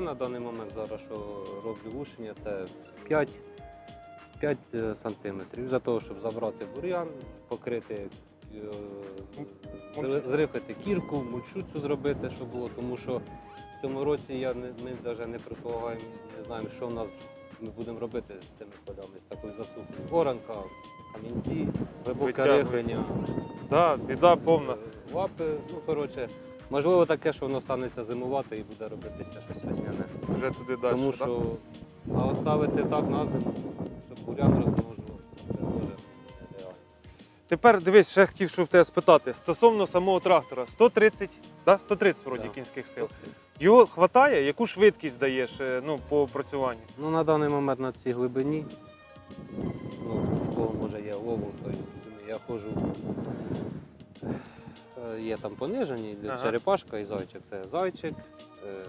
На даний момент зараз, що роблю вушення, це 5, 5 е, сантиметрів. За того, щоб забрати бур'ян, покрити, е, зрихати кірку, мульчу цю зробити, щоб було, тому що в цьому році я не, ми навіть не предполагаємо, не знаємо, що в нас ми будемо робити з цими полями, з такою засухою. Оранка, камінці, глибоке рихлення. Да, біда повна. Лапи, ну коротше, можливо таке, що воно станеться зимувати і буде робитися щось весняне. Вже туди далі. Тому да? що а оставити так на зиму, щоб бурян розмножувався, це теж нереально. Тепер дивись, ще хотів, що в тебе спитати. Стосовно самого трактора, 130, да? 130 вроді Так. кінських сил. Його вистачає? Яку швидкість даєш е, ну, по опрацюванню? Ну на даний момент на цій глибині, ну, в кого може є лову, то я ходжу. Е, Є там понижені, Ага. черепашка і зайчик. Це зайчик, е,